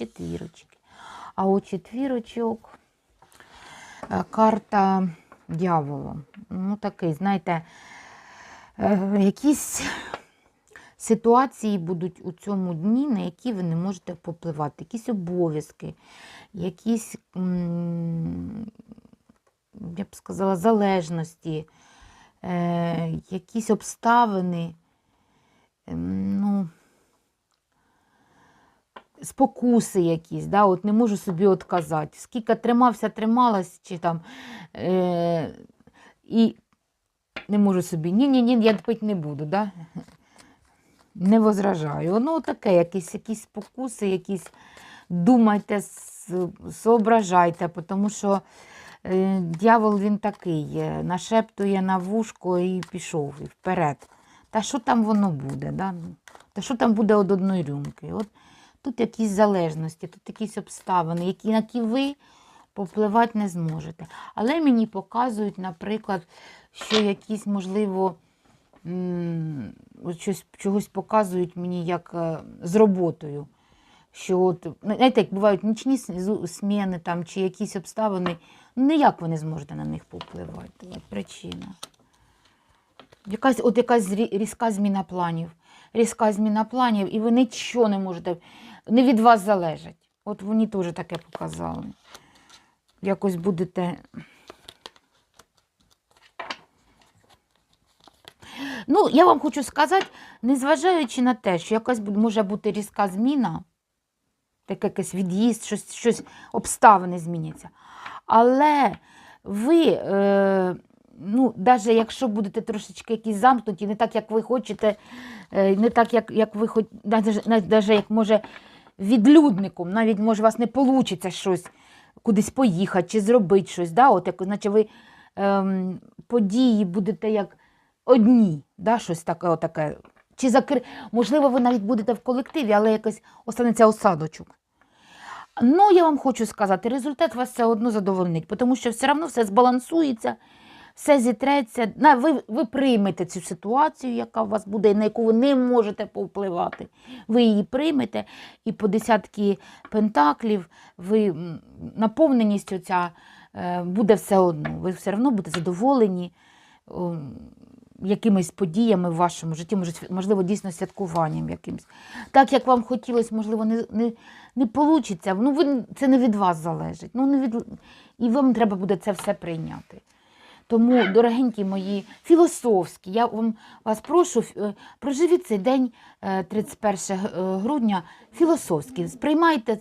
четвірочки. А у четвірочок е, карта дьявола. Ну, такий, знаєте, е, якісь ситуації будуть у цьому дні, на які ви не можете попливати, якісь обов'язки, якісь, я б сказала, залежності, е, якісь обставини. Ну, спокуси якісь, да, от не можу собі отказати. Скільки тримався, трималась, чи там, е, і не можу собі, ні-ні-ні, я пити не буду. Да? Не возражаю. Воно таке, якісь, якісь спокуси, якісь думайте, соображайте, тому що е, дьявол він такий, нашептує на вушко і пішов і вперед. Та що там воно буде? Да? Та що там буде від одної рюмки? От тут якісь залежності, тут якісь обставини, які, на які ви попливати не зможете. Але мені показують, наприклад, що якісь, можливо, щось, чогось показують мені як е, з роботою. Що от, знаєте, як бувають нічні зміни там, чи якісь обставини, ну, ніяк ви не зможете на них попливати. От причина. Якась, от якась різка зміна планів. Різка зміна планів, і ви нічого не можете, не від вас залежить. От вони теж таке показали. Якось будете. Ну, я вам хочу сказати, незважаючи на те, що якась може бути різка зміна, таке якийсь від'їзд, щось, щось обставини зміняться. Але ви, е, ну, навіть якщо будете трошечки якісь замкнуті, не так, як ви хочете, е, не так, як, як ви хоч, навіть, навіть як може відлюдником, навіть може у вас не вийде щось кудись поїхати чи зробити щось. Да? От, як, наче ви ем, події будете як одні, да? щось таке, отаке. Чи закри... Можливо, ви навіть будете в колективі, але якось останеться осадочок. Ну, я вам хочу сказати, результат вас все одно задовольнить, тому що все одно все збалансується, все зітреться. На- Ви, ви приймете цю ситуацію, яка у вас буде, на яку ви не можете повпливати. Ви її приймете, і по десятки пентаклів ви наповненість оця е, буде все одно. Ви все одно будете задоволені якимись подіями в вашому житті, можливо, дійсно святкуванням якимось. Так, як вам хотілося, можливо, не, не, не вийде. Ну, ви, це не від вас залежить. Ну, не від... І вам треба буде це все прийняти. Тому, дорогенькі мої, філософські, я вам вас прошу, е, проживіть цей день, е, 31 грудня, Філософські, Сприймайте